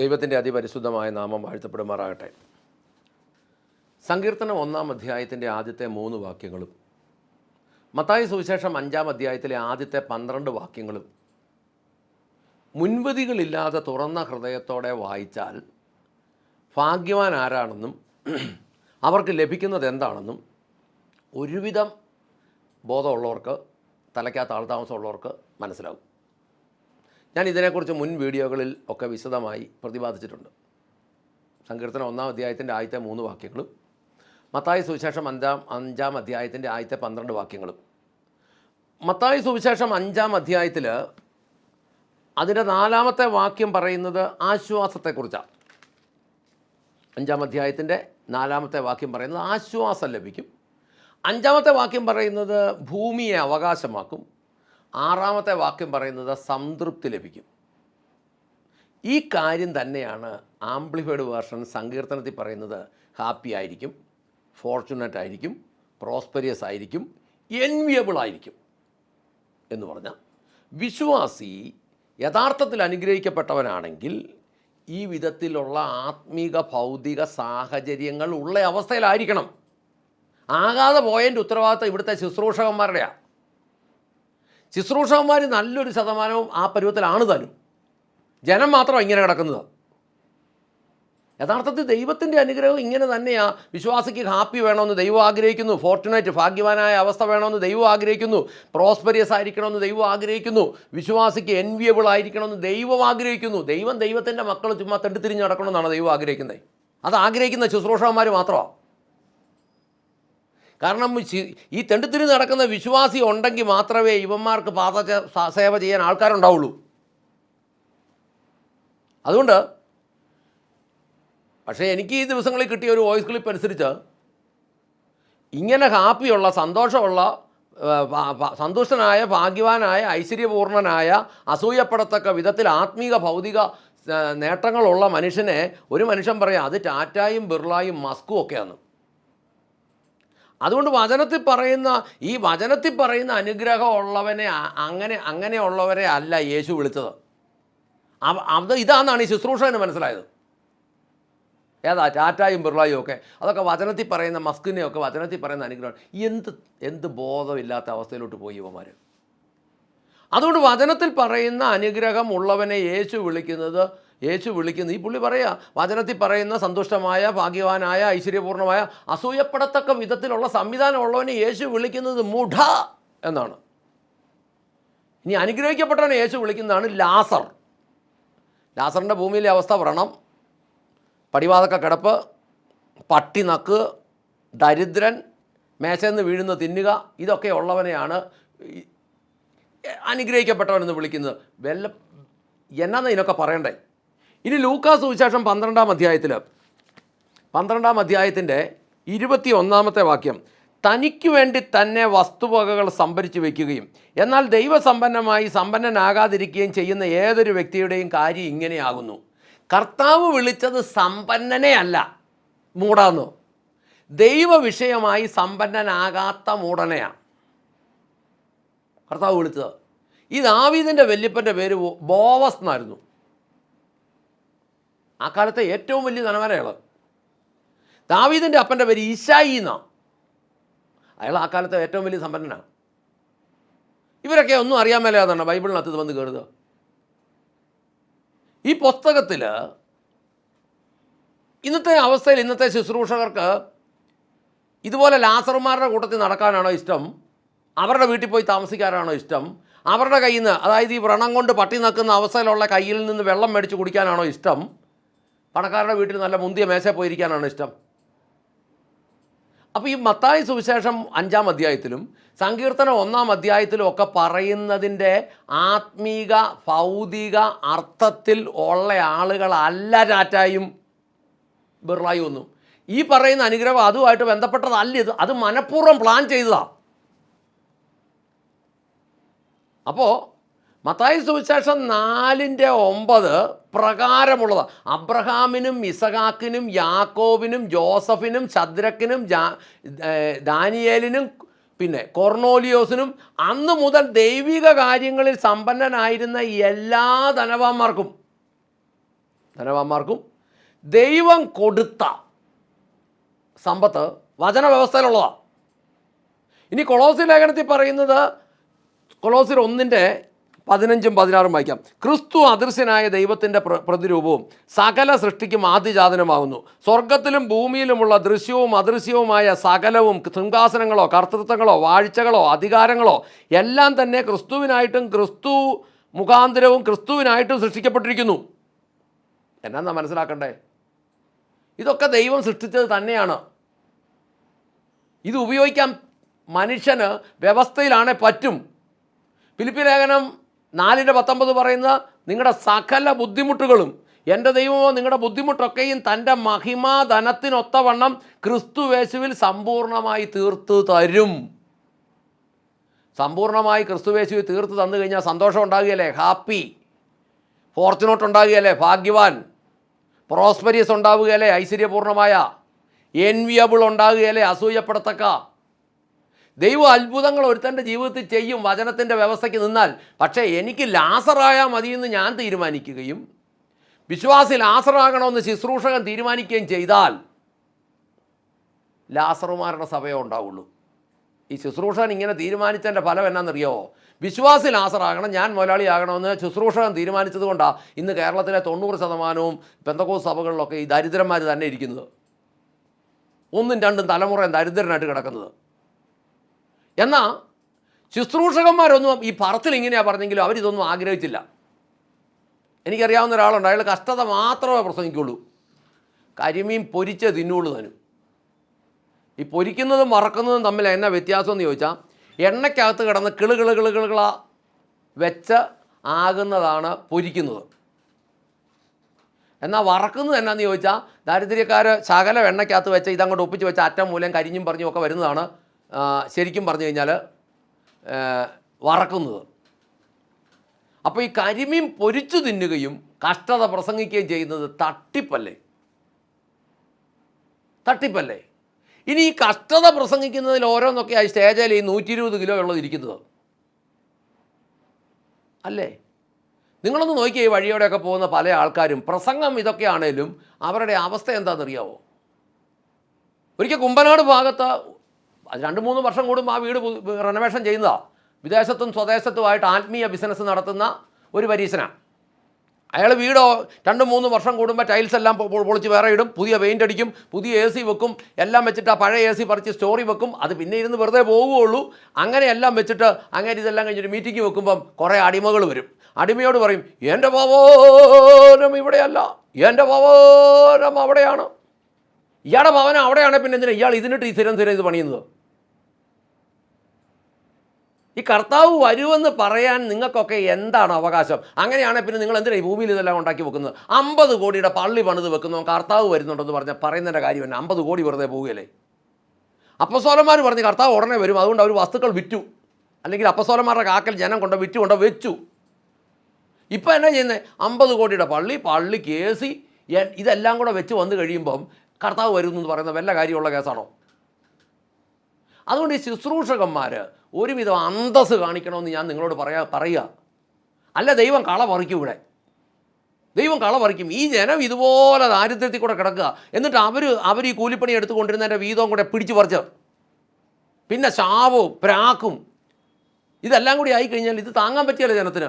ദൈവത്തിന്റെ അതിപരിശുദ്ധമായ നാമം വാഴ്ത്തപ്പെടുമാറാകട്ടെ. സങ്കീർത്തനം ഒന്നാം അധ്യായത്തിന്റെ ആദ്യത്തെ മൂന്ന് വാക്യങ്ങളും മത്തായ സുവിശേഷം അഞ്ചാം അധ്യായത്തിലെ ആദ്യത്തെ പന്ത്രണ്ട് വാക്യങ്ങളും മുൻവിധികളില്ലാതെ തുറന്ന ഹൃദയത്തോടെ വായിച്ചാൽ ഭാഗ്യവാൻ ആരാണെന്നും അവർക്ക് ലഭിക്കുന്നത് എന്താണെന്നും ഒരുവിധം ബോധമുള്ളവർക്ക് തലയ്ക്കകത്ത് ആൾതാമസമുള്ളവർക്ക് മനസ്സിലാവും. ഞാൻ ഇതിനെക്കുറിച്ച് മുൻ വീഡിയോകളിൽ ഒക്കെ വിശദമായി പ്രതിപാദിച്ചിട്ടുണ്ട്. സങ്കീർത്തനം ഒന്നാം അധ്യായത്തിന്റെ ആദ്യത്തെ മൂന്ന് വാക്യങ്ങളും മത്തായി സുവിശേഷം അഞ്ചാം അഞ്ചാം അധ്യായത്തിന്റെ ആദ്യത്തെ പന്ത്രണ്ട് വാക്യങ്ങളും. മത്തായി സുവിശേഷം അഞ്ചാം അധ്യായത്തിൽ അതിന്റെ നാലാമത്തെ വാക്യം പറയുന്നത് ആശ്വാസത്തെക്കുറിച്ചാണ്. അഞ്ചാം അധ്യായത്തിന്റെ നാലാമത്തെ വാക്യം പറയുന്നത് ആശ്വാസം ലഭിക്കും. അഞ്ചാമത്തെ വാക്യം പറയുന്നത് ഭൂമിയെ അവകാശമാക്കും. ആറാമത്തെ വാക്യം പറയുന്നത് സംതൃപ്തി ലഭിക്കും. ഈ കാര്യം തന്നെയാണ് ആംപ്ലിഫൈഡ് വേർഷൻ സങ്കീർത്തനത്തിൽ പറയുന്നത് ഹാപ്പി ആയിരിക്കും ഫോർച്ചുനേറ്റ് ആയിരിക്കും പ്രോസ്പെരിയസ് ആയിരിക്കും എൻവിയബിൾ ആയിരിക്കും എന്ന് പറഞ്ഞാൽ വിശ്വാസി യഥാർത്ഥത്തിൽ അനുഗ്രഹിക്കപ്പെട്ടവനാണെങ്കിൽ ഈ വിധത്തിലുള്ള ആത്മീക ഭൗതിക സാഹചര്യങ്ങൾ ഉള്ള അവസ്ഥയിലായിരിക്കണം. ആകാതെ പോയതിന്റെ ഉത്തരവാദിത്തം ഇവിടുത്തെ ശുശ്രൂഷകന്മാരുടെയാണ് ശുശ്രൂഷകന്മാർ നല്ലൊരു ശതമാനവും ആ പരുവത്തിലാണ് താനും ജനം മാത്രം ഇങ്ങനെ കിടക്കുന്നത്. യഥാർത്ഥത്തിൽ ദൈവത്തിന്റെ അനുഗ്രഹം ഇങ്ങനെ തന്നെയാണ് വിശ്വാസിക്ക് ഹാപ്പി വേണമെന്ന് ദൈവം ആഗ്രഹിക്കുന്നു. ഫോർച്ചുനേറ്റ് ഭാഗ്യവാനായ അവസ്ഥ വേണമെന്ന് ദൈവം ആഗ്രഹിക്കുന്നു. പ്രോസ്പെരിയസ് ആയിരിക്കണമെന്ന് ദൈവം ആഗ്രഹിക്കുന്നു. വിശ്വാസിക്ക് എൻവിയബിൾ ആയിരിക്കണമെന്ന് ദൈവം ആഗ്രഹിക്കുന്നു. ദൈവം ദൈവത്തിന്റെ മക്കൾ ചുമ്മാ തെണ്ടിത്തിരിഞ്ഞ് നടക്കണമെന്നാണ് ദൈവം ആഗ്രഹിക്കുന്നത്. അത് ആഗ്രഹിക്കുന്ന ശുശ്രൂഷകന്മാർ മാത്രമാണ് കാരണം ഈ തെണ്ടിത്തിരി നടക്കുന്ന വിശ്വാസി ഉണ്ടെങ്കിൽ മാത്രമേ ഇവന്മാർക്ക് പാത സേവ ചെയ്യാൻ ആൾക്കാരുണ്ടാവുള്ളൂ. അതുകൊണ്ട് പക്ഷേ എനിക്ക് ഈ ദിവസങ്ങളിൽ കിട്ടിയ ഒരു വോയിസ് ക്ലിപ്പ് അനുസരിച്ച് ഇങ്ങനെ ഹാപ്പിയുള്ള സന്തോഷമുള്ള സന്തുഷ്ടനായ ഭാഗ്യവാനായ ഐശ്വര്യപൂർണനായ അസൂയപ്പെടത്തക്ക വിധത്തിൽ ആത്മീക ഭൗതിക നേട്ടങ്ങളുള്ള മനുഷ്യനെ ഒരു മനുഷ്യൻ പറയാം അത് ടാറ്റായും ബിർളായും മസ്കും ഒക്കെയാണ്. അതുകൊണ്ട് വചനത്തിൽ പറയുന്ന ഈ വചനത്തിൽ പറയുന്ന അനുഗ്രഹം ഉള്ളവനെ അങ്ങനെ അങ്ങനെയുള്ളവരെ അല്ല യേശു വിളിച്ചത്. അത് ഇതാണെന്നാണ് ഈ ശുശ്രൂഷകന് മനസ്സിലായത്. ഏതാ ടാറ്റായും ബിർളായും ഒക്കെ. അതൊക്കെ വചനത്തിൽ പറയുന്ന മസ്കിനെയൊക്കെ വചനത്തിൽ പറയുന്ന അനുഗ്രഹം. എന്ത് എന്ത് ബോധമില്ലാത്ത അവസ്ഥയിലോട്ട് പോയി ഇവന്മാർ അതുകൊണ്ട് വചനത്തിൽ പറയുന്ന അനുഗ്രഹം ഉള്ളവനെ യേശു വിളിക്കുന്നത് യേശു വിളിക്കുന്നു. ഈ പുള്ളി പറയാ വചനത്തിൽ പറയുന്ന സന്തുഷ്ടമായ ഭാഗ്യവാനായ ഐശ്വര്യപൂർണമായ അസൂയപ്പെടത്തക്ക വിധത്തിലുള്ള സംവിധാനം ഉള്ളവനെ യേശു വിളിക്കുന്നത് മുഠ എന്നാണ്. ഇനി അനുഗ്രഹിക്കപ്പെട്ടവനെ യേശു വിളിക്കുന്നതാണ് ലാസർ. ലാസറിന്റെ ഭൂമിയിലെ അവസ്ഥ വ്രണം പടിവാതക്ക കിടപ്പ് പട്ടി നക്ക് ദരിദ്രൻ മേശയെന്ന് വീഴുന്ന തിന്നുക ഇതൊക്കെ ഉള്ളവനെയാണ് അനുഗ്രഹിക്കപ്പെട്ടവനെന്ന് വിളിക്കുന്നത്. വെല്ല എന്നാന്ന് ഇതിനൊക്കെ പറയണ്ടേ? ഇനി ലൂക്കാസ് സുവിശേഷം പന്ത്രണ്ടാം അധ്യായത്തിൽ പന്ത്രണ്ടാം അധ്യായത്തിന്റെ ഇരുപത്തി ഒന്നാമത്തെ വാക്യം തനിക്ക് വേണ്ടി തന്നെ വസ്തുവകകൾ സംഭരിച്ചു വയ്ക്കുകയും എന്നാൽ ദൈവസമ്പന്നമായി സമ്പന്നനാകാതിരിക്കുകയും ചെയ്യുന്ന ഏതൊരു വ്യക്തിയുടെയും കാര്യം ഇങ്ങനെയാകുന്നു. കർത്താവ് വിളിച്ചത് സമ്പന്നനെ അല്ല മൂടാന്ന്? ദൈവവിഷയമായി സമ്പന്നനാകാത്ത മൂടനെയാണ് കർത്താവ് വിളിച്ചത്. ഈ ദാവീദിന്റെ വല്യപ്പന്റെ പേര് ബോവസ് എന്നായിരുന്നു. ആ കാലത്തെ ഏറ്റവും വലിയ തലമുറയാണ് ദാവീദിന്റെ അപ്പന്റെ പേര് ഈശായി എന്നാണ് അയാൾ ആ കാലത്തെ ഏറ്റവും വലിയ സമ്പന്നനാണ് ഇവരൊക്കെ ഒന്നും അറിയാൻ മേലാതാണ് ബൈബിളിനകത്ത് വന്ന് കയറുക ഈ പുസ്തകത്തിൽ ഇന്നത്തെ അവസ്ഥയിൽ ഇന്നത്തെ ശുശ്രൂഷകർക്ക് ഇതുപോലെ ലാസർമാരുടെ കൂട്ടത്തിൽ നടക്കാനാണോ ഇഷ്ടം? അവരുടെ വീട്ടിൽ പോയി താമസിക്കാനാണോ ഇഷ്ടം? അവരുടെ കയ്യിൽ നിന്ന് അതായത് ഈ വ്രണം കൊണ്ട് പട്ടി നിൽക്കുന്ന അവസ്ഥയിലുള്ള കയ്യിൽ നിന്ന് വെള്ളം മേടിച്ച് കുടിക്കാനാണോ ഇഷ്ടം? പണക്കാരുടെ വീട്ടിൽ നല്ല മുന്തിയ മേശ പോയിരിക്കാനാണ് ഇഷ്ടം. അപ്പോൾ ഈ മത്തായി സുവിശേഷം അഞ്ചാം അധ്യായത്തിലും സങ്കീർത്തനം ഒന്നാം അധ്യായത്തിലും ഒക്കെ പറയുന്നതിന്റെ ആത്മീക ഭൗതിക അർത്ഥത്തിൽ ഉള്ള ആളുകളല്ല ടാറ്റായും ബിർളായും ഒന്നും. ഈ പറയുന്ന അനുഗ്രഹം അതുമായിട്ട് ബന്ധപ്പെട്ടതല്ല ഇത്. അത് മനഃപൂർവം പ്ലാൻ ചെയ്തതാണ് അപ്പോൾ മത്തായി സുവിശേഷം നാലിന്റെ ഒമ്പത് പ്രകാരമുള്ളതാണ് അബ്രഹാമിനും ഇസഹാക്കിനും യാക്കോബിനും ജോസഫിനും ശദ്രക്കിനും ദാനിയേലിനും പിന്നെ കൊർണോലിയോസിനും അന്ന് മുതൽ ദൈവിക കാര്യങ്ങളിൽ സമ്പന്നനായിരുന്ന എല്ലാ ധനവാന്മാർക്കും ധനവാന്മാർക്കും ദൈവം കൊടുത്ത സമ്പത്ത് വചന വ്യവസ്ഥയിലുള്ളതാണ് ഇനി കൊളോസി ലേഖനത്തിൽ പറയുന്നത് കൊളോസിൽ ഒന്നിന്റെ പതിനഞ്ചും പതിനാറും വായിക്കാം. ക്രിസ്തു അദൃശ്യനായ ദൈവത്തിന്റെ പ്ര പ്രതിരൂപവും സകല സൃഷ്ടിക്കും ആദ്യജാതനമാകുന്നു. സ്വർഗത്തിലും ഭൂമിയിലുമുള്ള ദൃശ്യവും അദൃശ്യവുമായ സകലവും സിംഹാസനങ്ങളോ കർത്തൃത്വങ്ങളോ വാഴ്ചകളോ അധികാരങ്ങളോ എല്ലാം തന്നെ ക്രിസ്തുവിനായിട്ടും ക്രിസ്തു മുഖാന്തരവും ക്രിസ്തുവിനായിട്ടും സൃഷ്ടിക്കപ്പെട്ടിരിക്കുന്നു. എന്നാ മനസ്സിലാക്കണ്ടേ? ഇതൊക്കെ ദൈവം സൃഷ്ടിച്ചത് തന്നെയാണ്. ഇത് ഉപയോഗിക്കാൻ മനുഷ്യന് വ്യവസ്ഥയിലാണേ പറ്റും. ഫിലിപ്പി ലേഖനം നാലിന്റെ പത്തൊമ്പത് പറയുന്ന നിങ്ങളുടെ സകല ബുദ്ധിമുട്ടുകളും എന്റെ ദൈവമോ നിങ്ങളുടെ ബുദ്ധിമുട്ടൊക്കെയും തന്റെ മഹിമാധനത്തിനൊത്തവണ്ണം ക്രിസ്തുവേശുവിൽ സമ്പൂർണമായി തീർത്തു തരും. സമ്പൂർണമായി ക്രിസ്തുവേശുവിൽ തീർത്തു തന്നു കഴിഞ്ഞാൽ സന്തോഷം ഉണ്ടാകുകയല്ലേ? ഹാപ്പി. ഫോർച്ചുനോട്ട് ഉണ്ടാകുകയല്ലേ? ഭാഗ്യവാൻ. പ്രോസ്പെരിയസ് ഉണ്ടാവുകയല്ലേ ഐശ്വര്യപൂർണമായ. എൻവിയബിൾ ഉണ്ടാകുകയല്ലേ? അസൂയപ്പെടത്തക്ക. ദൈവം അത്ഭുതങ്ങൾ ഒരുത്തന്റെ ജീവിതത്തിൽ ചെയ്യും വചനത്തിന്റെ വ്യവസ്ഥയ്ക്ക് നിന്നാൽ. പക്ഷേ എനിക്ക് ലാസറായാൽ മതിയെന്ന് ഞാൻ തീരുമാനിക്കുകയും വിശ്വാസി ലാസറാകണമെന്ന് ശുശ്രൂഷകൻ തീരുമാനിക്കുകയും ചെയ്താൽ ലാസറുമാരുടെ സഭയോ ഉണ്ടാവുള്ളൂ. ഈ ശുശ്രൂഷകൻ ഇങ്ങനെ തീരുമാനിച്ചതിന്റെ ഫലം എന്നാണെന്നറിയോ? വിശ്വാസി ലാസറാകണം ഞാൻ മുതലാളിയാകണമെന്ന് ശുശ്രൂഷകൻ തീരുമാനിച്ചത് കൊണ്ടാണ് ഇന്ന് കേരളത്തിലെ തൊണ്ണൂറ് ശതമാനവും പെന്തക്കോസ് സഭകളിലൊക്കെ ഈ ദരിദ്രന്മാർ തന്നെ ഇരിക്കുന്നത്. ഒന്നും രണ്ടും തലമുറയും ദരിദ്രനായിട്ട് കിടക്കുന്നത്. എന്നാൽ ശുശ്രൂഷകന്മാരൊന്നും ഈ പറത്തിൽ ഇങ്ങനെയാണ് പറഞ്ഞെങ്കിലും അവരിതൊന്നും ആഗ്രഹിച്ചില്ല. എനിക്കറിയാവുന്ന ഒരാളുണ്ട് അയാൾ കഷ്ടത മാത്രമേ പ്രസംഗിക്കുള്ളൂ. കരിമീൻ പൊരിച്ച തിന്നുള്ളൂ താനും. ഈ പൊരിക്കുന്നതും മറക്കുന്നതും തമ്മിൽ എന്നാ വ്യത്യാസം എന്ന് ചോദിച്ചാൽ എണ്ണയ്ക്കകത്ത് കിടന്ന് കിളു കിളു കിളു കിളുകള വെച്ച് ആകുന്നതാണ് പൊരിക്കുന്നത്. എന്നാൽ വറക്കുന്നത് എന്നാന്ന് ചോദിച്ചാൽ ദാരിദ്ര്യക്കാർ ശകലം എണ്ണയ്ക്കകത്ത് വെച്ച് ഇതങ്ങോട്ട് ഒപ്പിച്ച് വെച്ച് അറ്റം മൂലം കരിഞ്ഞും പറഞ്ഞും ഒക്കെ വരുന്നതാണ് ശരിക്കും പറഞ്ഞു കഴിഞ്ഞാൽ വറക്കുന്നത്. അപ്പോൾ ഈ കരിമീൻ പൊരിച്ചു തിന്നുകയും കഷ്ടത പ്രസംഗിക്കുകയും ചെയ്യുന്നത് തട്ടിപ്പല്ലേ? തട്ടിപ്പല്ലേ? ഇനി ഈ കഷ്ടത പ്രസംഗിക്കുന്നതിൽ ഓരോന്നൊക്കെ ആ സ്റ്റേജിൽ ഈ നൂറ്റി ഇരുപത് കിലോ ഉള്ളത് ഇരിക്കുന്നത്. അല്ലേ? നിങ്ങളൊന്ന് നോക്കിയേ ഈ വഴിയോടെയൊക്കെ പോകുന്ന പല ആൾക്കാരും പ്രസംഗം ഇതൊക്കെയാണേലും അവരുടെ അവസ്ഥ എന്താണെന്നറിയാവോ? ഒരിക്കൽ കുമ്പനാട് ഭാഗത്ത് രണ്ട് മൂന്ന് വർഷം കൂടുമ്പോൾ ആ വീട് റെനോവേഷൻ ചെയ്യുന്നതാണ് വിദേശത്തും സ്വദേശത്തുമായിട്ട് ആത്മീയ ബിസിനസ് നടത്തുന്ന ഒരു പരീശനാണ്. അയാൾ വീടോ രണ്ട് മൂന്ന് വർഷം കൂടുമ്പോൾ ടൈൽസ് എല്ലാം പൊളിച്ച് വേറെ ഇടും പുതിയ പെയിന്റ് അടിക്കും പുതിയ എ സി വെക്കും എല്ലാം വെച്ചിട്ട് ആ പഴയ എ സി പറിച്ച് സ്റ്റോറി വെക്കും. അത് പിന്നെ ഇരുന്ന് വെറുതെ പോവുകയുള്ളൂ. അങ്ങനെ എല്ലാം വെച്ചിട്ട് അങ്ങനെ ഇതെല്ലാം കഴിഞ്ഞിട്ട് മീറ്റിംഗ് വെക്കുമ്പം കുറേ അടിമകൾ വരും. അടിമയോട് പറയും എന്റെ ഭവനം ഇവിടെയല്ല. എന്റെ ഭവനം അവിടെയാണ്. ഇയാളുടെ ഭവനം അവിടെയാണ് പിന്നെ എന്തിനാ? ഇയാൾ ഇതിനിട്ട് ഈ സ്ഥിരം സ്ഥിരം ഇത് പണിയുന്നത്. ഈ കർത്താവ് വരുമെന്ന് പറയാൻ നിങ്ങൾക്കൊക്കെ എന്താണ് അവകാശം? അങ്ങനെയാണെങ്കിൽ പിന്നെ നിങ്ങൾ എന്തിനാണ് ഈ ഭൂമിയിൽ ഇതെല്ലാം ഉണ്ടാക്കി വെക്കുന്നത്? അമ്പത് കോടിയുടെ പള്ളി പണിത് വെക്കുന്നു കർത്താവ് വരുന്നുണ്ടെന്ന് പറഞ്ഞാൽ പറയുന്നതിന്റെ കാര്യം തന്നെ അമ്പത് കോടി വെറുതെ പോവുകയല്ലേ? അപ്പസോലന്മാർ പറഞ്ഞ് കർത്താവ് ഉടനെ വരും. അതുകൊണ്ട് അവർ വസ്തുക്കൾ വിറ്റു. അല്ലെങ്കിൽ അപ്പസോലന്മാരുടെ കാക്കൽ ജനം കൊണ്ട് വിറ്റു കൊണ്ട് വെച്ചു. ഇപ്പം എന്നാ ചെയ്യുന്നത് അമ്പത് കോടിയുടെ പള്ളി പള്ളി കേസി ഇതെല്ലാം കൂടെ വെച്ച് വന്നു കഴിയുമ്പം കർത്താവ് വരുന്നു എന്ന് പറയുന്ന വല്ല കാര്യമുള്ള കേസാണോ? അതുകൊണ്ട് ഈ ശുശ്രൂഷകന്മാർ ഒരുവിധം അന്തസ് കാണിക്കണമെന്ന് ഞാൻ നിങ്ങളോട് പറയാ പറയുക. അല്ല ദൈവം കള പറിക്കും ഇവിടെ. ദൈവം കള പറിക്കും. ഈ ജനം ഇതുപോലെ ദാരിദ്ര്യത്തിൽ കൂടെ കിടക്കുക. എന്നിട്ട് അവർ അവർ ഈ കൂലിപ്പണി എടുത്തുകൊണ്ടിരുന്നതിന്റെ വീതവും കൂടെ പിടിച്ചു പറിച്ചു. പിന്നെ ശാവും പ്രാക്കും. ഇതെല്ലാം കൂടി ആയിക്കഴിഞ്ഞാൽ ഇത് താങ്ങാൻ പറ്റിയല്ല ജനത്തിന്?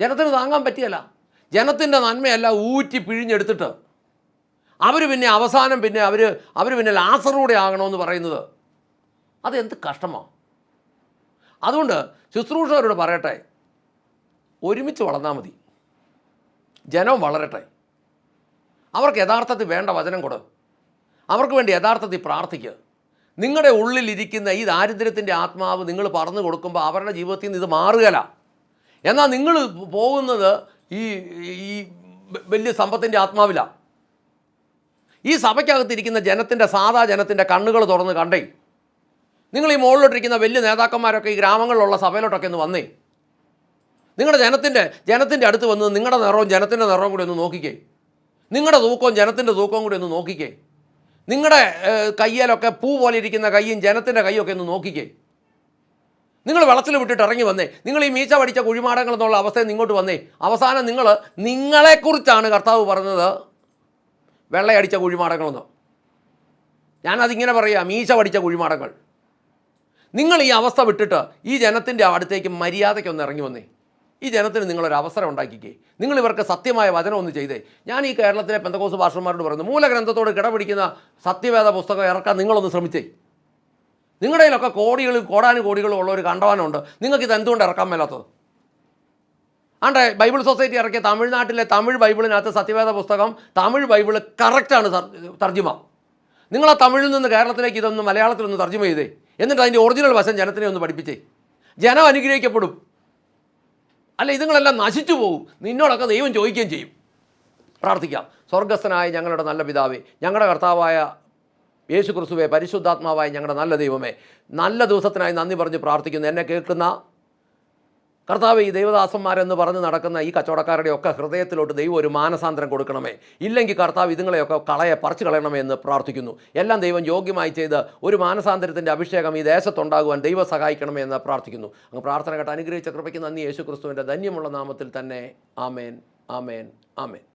ജനത്തിന് താങ്ങാൻ പറ്റിയല്ല. ജനത്തിന്റെ നന്മയല്ല ഊറ്റി പിഴിഞ്ഞെടുത്തിട്ട്. അവർ പിന്നെ അവസാനം പിന്നെ അവർ അവർ പിന്നെ ലാസറൂടെ ആകണമെന്ന് പറയുന്നത് അത് എന്ത് കഷ്ടമാണ് അതുകൊണ്ട് ശുശ്രൂഷകരോട് പറയട്ടെ. ഒരുമിച്ച് വളർന്നാൽ മതി. ജനം വളരട്ടെ. അവർക്ക് യഥാർത്ഥത്തിൽ വേണ്ട വചനം കൊടു. അവർക്ക് വേണ്ടി യഥാർത്ഥത്തിൽ പ്രാർത്ഥിക്കുക നിങ്ങളുടെ ഉള്ളിലിരിക്കുന്ന ഈ ദാരിദ്ര്യത്തിന്റെ ആത്മാവ് നിങ്ങൾ പറഞ്ഞു കൊടുക്കുമ്പോൾ അവരുടെ ജീവിതത്തിൽ നിന്ന് ഇത് മാറുകയില്ല എന്നാൽ നിങ്ങൾ പോകുന്നത് ഈ ഈ വലിയ സമ്പത്തിന്റെ ആത്മാവിലാണ് ഈ സഭയ്ക്കകത്തിരിക്കുന്ന ജനത്തിന്റെ സാധാ ജനത്തിന്റെ കണ്ണുകൾ തുറന്ന് കണ്ടേ. നിങ്ങൾ ഈ മുകളിലോട്ടിരിക്കുന്ന വലിയ നേതാക്കന്മാരൊക്കെ ഈ ഗ്രാമങ്ങളിലുള്ള സഭയിലോട്ടൊക്കെ ഒന്ന് വന്നേ. നിങ്ങളുടെ ജനത്തിന്റെ ജനത്തിന്റെ അടുത്ത് വന്ന് നിങ്ങളുടെ നിറവും ജനത്തിന്റെ നിറവും കൂടി ഒന്ന് നോക്കിക്കേ. നിങ്ങളുടെ തൂക്കവും ജനത്തിന്റെ തൂക്കവും കൂടി ഒന്ന് നോക്കിക്കേ. നിങ്ങളുടെ കയ്യിലൊക്കെ പൂ പോലെ ഇരിക്കുന്ന കൈയും ജനത്തിന്റെ കൈയൊക്കെ ഒന്ന് നോക്കിക്കേ. നിങ്ങൾ വെള്ളത്തിൽ വിട്ടിട്ട് ഇറങ്ങി വന്നേ. നിങ്ങൾ ഈ മീച്ച പഠിച്ച കുഴിമാടങ്ങൾ എന്നുള്ള അവസ്ഥയിൽ നിങ്ങോട്ട് വന്നേ. അവസാനം നിങ്ങൾ നിങ്ങളെക്കുറിച്ചാണ് കർത്താവ് പറഞ്ഞത്. വെള്ളയടിച്ച കുഴിമാടങ്ങളെന്ന്. ഞാനതിങ്ങനെ പറയുക മീശ പഠിച്ച കുഴിമാടങ്ങൾ. നിങ്ങൾ ഈ അവസ്ഥ വിട്ടിട്ട് ഈ ജനത്തിന്റെ അടുത്തേക്ക് മര്യാദയ്ക്കൊന്ന് ഇറങ്ങി വന്നേ. ഈ ജനത്തിന് നിങ്ങളൊരു അവസരം ഉണ്ടാക്കിക്കേ. നിങ്ങൾ ഇവർക്ക് സത്യമായ വചനം ഒന്ന് ചെയ്തേ. ഞാൻ ഈ കേരളത്തിലെ പെന്തകോസ് ഭാഷന്മാരോട് പറയുന്നു മൂലഗ്രന്ഥത്തോട് കിടപിടിക്കുന്ന സത്യവേദ പുസ്തകം ഇറക്കാൻ നിങ്ങളൊന്ന് ശ്രമിച്ചേ. നിങ്ങളുടെ കയ്യിലൊക്കെ കോടികളും കോടാനും കോടികളും ഉള്ള ഒരു കണ്ടവാനുണ്ട്. നിങ്ങൾക്ക് എന്തുകൊണ്ട് ഇറക്കാൻ മേലാത്തത്? ആണ്ടെ ബൈബിൾ സൊസൈറ്റി ഇറക്കിയ തമിഴ്നാട്ടിലെ തമിഴ് ബൈബിളിനകത്ത് സത്യവേദ പുസ്തകം തമിഴ് ബൈബിൾ കറക്റ്റാണ് തർജിമ. നിങ്ങൾ ആ തമിഴിൽ നിന്ന് കേരളത്തിലേക്ക് ഇതൊന്ന് മലയാളത്തിൽ ഒന്ന് തർജിമ ചെയ്തേ. എന്നിട്ട് അതിന്റെ ഒറിജിനൽ വശം ജനത്തിനെ ഒന്ന് പഠിപ്പിച്ചേ. ജനം അനുഗ്രഹിക്കപ്പെടും. അല്ല ഇതുങ്ങളെല്ലാം നശിച്ചു പോകും നിന്നോടൊക്കെ ദൈവം ചോദിക്കുകയും ചെയ്യും. പ്രാർത്ഥിക്കാം. സ്വർഗസ്ഥനായ ഞങ്ങളുടെ നല്ല പിതാവേ ഞങ്ങളുടെ കർത്താവായ യേശു ക്രിസ്തുവെ പരിശുദ്ധാത്മാവായ ഞങ്ങളുടെ നല്ല ദൈവമേ നല്ല ദിവസത്തിനായി നന്ദി പറഞ്ഞ് പ്രാർത്ഥിക്കുന്നു. എന്നെ കേൾക്കുന്ന കർത്താവ് ഈ ദൈവദാസന്മാരെന്ന് പറഞ്ഞ് നടക്കുന്ന ഈ കച്ചവടക്കാരുടെ ഒക്കെ ഹൃദയത്തിലോട്ട് ദൈവം ഒരു മാനസാന്തരം കൊടുക്കണമേ. ഇല്ലെങ്കിൽ കർത്താവ് ഇതുങ്ങളെയൊക്കെ കളയെ പറിച്ചു കളയണമേ എന്ന് പ്രാർത്ഥിക്കുന്നു. എല്ലാം ദൈവം യോഗ്യമായി ചെയ്ത് ഒരു മാനസാന്തരത്തിന്റെ അഭിഷേകം ഈ ദേശത്തുണ്ടാകുവാൻ ദൈവം സഹായിക്കണമേ എന്ന് പ്രാർത്ഥിക്കുന്നു. അങ്ങ് പ്രാർത്ഥന കേട്ട് അനുഗ്രഹിച്ച കൃപയ്ക്ക് നന്ദി. യേശു ക്രിസ്തുവിന്റെ ധന്യമുള്ള നാമത്തിൽ തന്നെ ആമേൻ ആമേൻ ആമേൻ.